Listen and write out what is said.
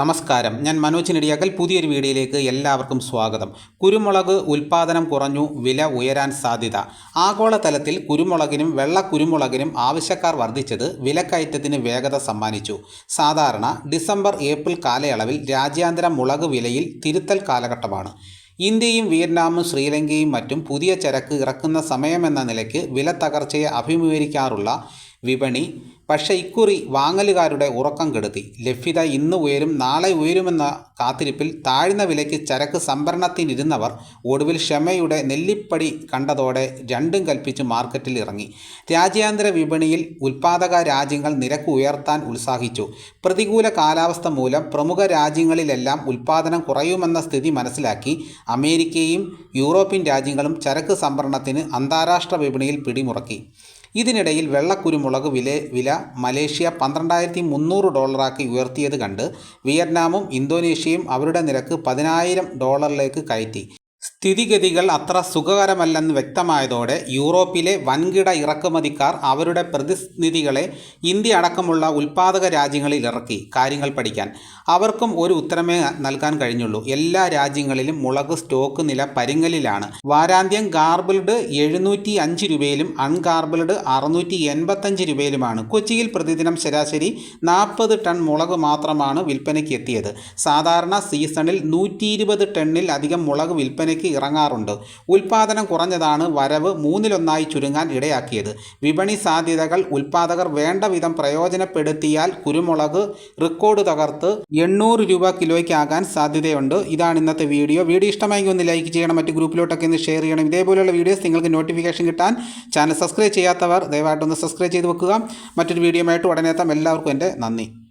നമസ്കാരം. ഞാൻ മനോജ് നെടിയാക്കൽ. പുതിയൊരു വീഡിയോയിലേക്ക് എല്ലാവർക്കും സ്വാഗതം. കുരുമുളക് ഉൽപ്പാദനം കുറഞ്ഞു വില ഉയരാൻ സാധ്യത. ആഗോളതലത്തിൽ കുരുമുളകിനും വെള്ള കുരുമുളകിനും ആവശ്യക്കാർ വർദ്ധിച്ചത് വിലക്കയറ്റത്തിന് വേഗത സമ്മാനിച്ചു. സാധാരണ ഡിസംബർ ഏപ്രിൽ കാലയളവിൽ രാജ്യാന്തര മുളക് വിലയിൽ തിരുത്തൽ കാലഘട്ടമാണ്. ഇന്ത്യയും വിയറ്റ്നാമും ശ്രീലങ്കയും മറ്റും പുതിയ ചരക്ക് ഇറക്കുന്ന സമയമെന്ന നിലയ്ക്ക് വില തകർച്ചയെ അഭിമുഖീകരിക്കാറുള്ള വിപണി. പക്ഷേ ഇക്കുറി വാങ്ങലുകാരുടെ ഉറക്കം കെടുത്തി. ലഭ്യത ഇന്ന് ഉയരും നാളെ ഉയരുമെന്ന കാത്തിരിപ്പിൽ താഴ്ന്ന വിലയ്ക്ക് ചരക്ക് സംഭരണത്തിനിരുന്നവർ ഒടുവിൽ ക്ഷമയുടെ നെല്ലിപ്പടി കണ്ടതോടെ രണ്ടും കൽപ്പിച്ച് മാർക്കറ്റിൽ ഇറങ്ങി. രാജ്യാന്തര വിപണിയിൽ ഉൽപ്പാദക രാജ്യങ്ങൾ നിരക്ക് ഉയർത്താൻ ഉത്സാഹിച്ചു. പ്രതികൂല കാലാവസ്ഥ മൂലം പ്രമുഖ രാജ്യങ്ങളിലെല്ലാം ഉൽപ്പാദനം കുറയുമെന്ന സ്ഥിതി മനസ്സിലാക്കി അമേരിക്കയും യൂറോപ്യൻ രാജ്യങ്ങളും ചരക്ക് സംഭരണത്തിന് അന്താരാഷ്ട്ര വിപണിയിൽ പിടിമുറക്കി. ഇതിനിടയിൽ വെള്ളക്കുരുമുളക് വില വില മലേഷ്യ പന്ത്രണ്ടായിരത്തി മുന്നൂറ് ഡോളറാക്കി ഉയർത്തിയത് കണ്ട് വിയറ്റ്നാമും ഇന്തോനേഷ്യയും അവരുടെ നിരക്ക് പതിനായിരം ഡോളറിലേക്ക് കയറ്റി. സ്ഥിതിഗതികൾ അത്ര സുഖകരമല്ലെന്ന് വ്യക്തമായതോടെ യൂറോപ്പിലെ വൻകിട ഇറക്കുമതിക്കാർ അവരുടെ പ്രതിനിധികളെ ഇന്ത്യ അടക്കമുള്ള ഉൽപ്പാദക രാജ്യങ്ങളിൽ ഇറക്കി. കാര്യങ്ങൾ പഠിക്കാൻ. അവർക്കും ഒരു ഉത്തരമേ നൽകാൻ കഴിഞ്ഞുള്ളൂ. എല്ലാ രാജ്യങ്ങളിലും മുളക് സ്റ്റോക്ക് നില പരിങ്ങലിലാണ്. വാരാന്ത്യം ഗാർബിൾഡ് എഴുന്നൂറ്റി അഞ്ച് രൂപയിലും അൺഗാർബിൾഡ് അറുന്നൂറ്റി എൺപത്തഞ്ച് രൂപയിലുമാണ്. കൊച്ചിയിൽ പ്രതിദിനം ശരാശരി നാൽപ്പത് ടൺ മുളക് മാത്രമാണ് വിൽപ്പനയ്ക്ക് എത്തിയത്. സാധാരണ സീസണിൽ നൂറ്റി ഇരുപത് ടണ്ണിൽ അധികം മുളക് വിൽപ്പനയ്ക്ക് ഇറങ്ങാറുണ്ട്. ഉൽപാദനം കുറഞ്ഞതാണ് വരവ് മൂന്നിലൊന്നായി ചുരുങ്ങാൻ ഇടയാക്കിയത്. വിപണി സാധ്യതകൾ ഉൽപാദകർ വേണ്ട വിധം പ്രയോജനപ്പെടുത്തിയാൽ കുരുമുളക് റെക്കോർഡ് തകർത്ത് എണ്ണൂറ് രൂപ കിലോയ്ക്കാകാൻ സാധ്യതയുണ്ട്. ഇതാണ് ഇന്നത്തെ വീഡിയോ. വീഡിയോ ഇഷ്ടമായെങ്കിൽ ഒന്ന് ലൈക്ക് ചെയ്യണം. മറ്റ് ഗ്രൂപ്പിലോട്ടൊക്കെ ഒന്ന് ഷെയർ ചെയ്യണം. ഇതേപോലെയുള്ള വീഡിയോസ് നിങ്ങൾക്ക് നോട്ടിഫിക്കേഷൻ കിട്ടാൻ ചാനൽ സബ്സ്ക്രൈബ് ചെയ്യാത്തവർ ദയവായിട്ടൊന്ന് സബ്സ്ക്രൈബ് ചെയ്ത് വെക്കുക. മറ്റൊരു വീഡിയോ ആയിട്ട് ഉടനെ എത്താം. എല്ലാവർക്കും എന്റെ നന്ദി.